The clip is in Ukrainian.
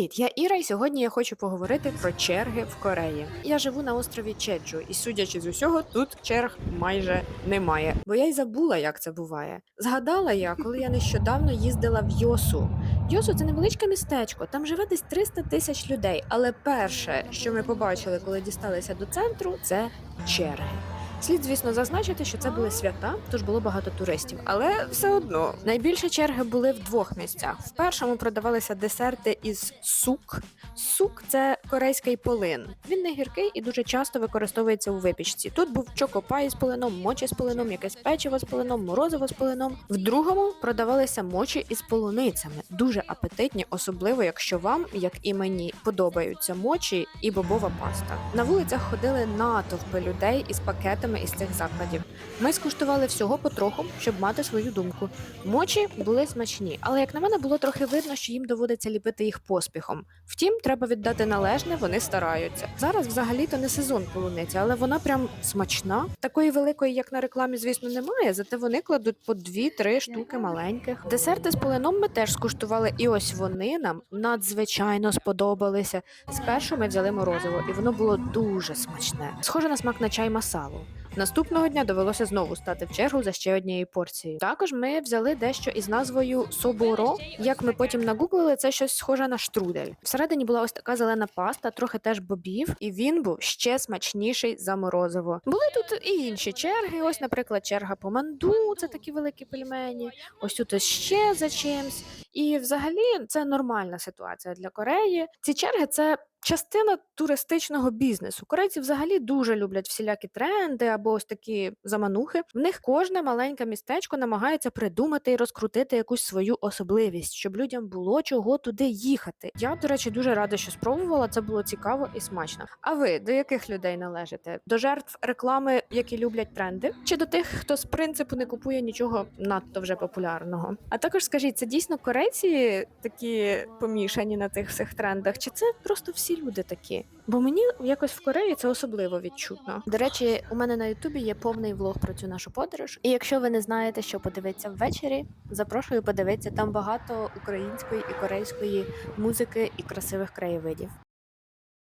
Привіт, я Іра, і сьогодні я хочу поговорити про черги в Кореї. Я живу на острові Чеджу, і судячи з усього, тут черг майже немає. Бо я й забула, як це буває. Згадала я, коли я нещодавно їздила в Йосу. Йосу це невеличке містечко, там живе десь 300 тисяч людей. Але перше, що ми побачили, коли дісталися до центру, це черги. Слід, звісно, зазначити, що це були свята, тож було багато туристів. Але все одно найбільше черги були в двох місцях. В першому продавалися десерти із сук. Сук це корейський полин. Він не гіркий і дуже часто використовується у випічці. Тут був чокопай з полином, мочі з полином, якесь печиво з полином, морозиво з полином. В другому продавалися мочі із полуницями. Дуже апетитні, особливо якщо вам, як і мені, подобаються мочі і бобова паста. На вулицях ходили натовпи людей із пакетами із цих закладів. Ми скуштували всього потроху, щоб мати свою думку. Мочі були смачні, але як на мене було трохи видно, що їм доводиться ліпити їх поспіхом. Втім, треба віддати належне, вони стараються. Зараз взагалі-то не сезон полуниці, але вона прям смачна. Такої великої, як на рекламі, звісно, немає. Зате вони кладуть по дві-три штуки маленьких. Десерти з полином ми теж скуштували, і ось вони нам надзвичайно сподобалися. Спершу ми взяли морозиво, і воно було дуже смачне, схоже на смак на чай масалу. Наступного дня довелося знову стати в чергу за ще однією порцією. Також ми взяли дещо із назвою соборо. Як ми потім нагуглили, це щось схоже на штрудель. Всередині була ось така зелена паста, трохи теж бобів, і він був ще смачніший за морозиво. Були тут і інші черги. Ось, наприклад, черга по манду, це такі великі пельмені. Ось тут ось ще за чимсь. І взагалі це нормальна ситуація для Кореї. Ці черги це. Частина туристичного бізнесу. Корейці взагалі дуже люблять всілякі тренди або ось такі заманухи. В них кожне маленьке містечко намагається придумати і розкрутити якусь свою особливість, щоб людям було чого туди їхати. Я, до речі, дуже рада, що спробувала. Це було цікаво і смачно. А ви до яких людей належите? До жертв реклами, які люблять тренди, чи до тих, хто з принципу не купує нічого надто вже популярного? А також скажіть, це дійсно корейці такі помішані на тих всіх трендах, чи це просто всі люди такі? Бо мені якось в Кореї це особливо відчутно. До речі, у мене на Ютубі є повний влог про цю нашу подорож. І якщо ви не знаєте, що подивитися ввечері, запрошую подивитися там багато української і корейської музики і красивих краєвидів.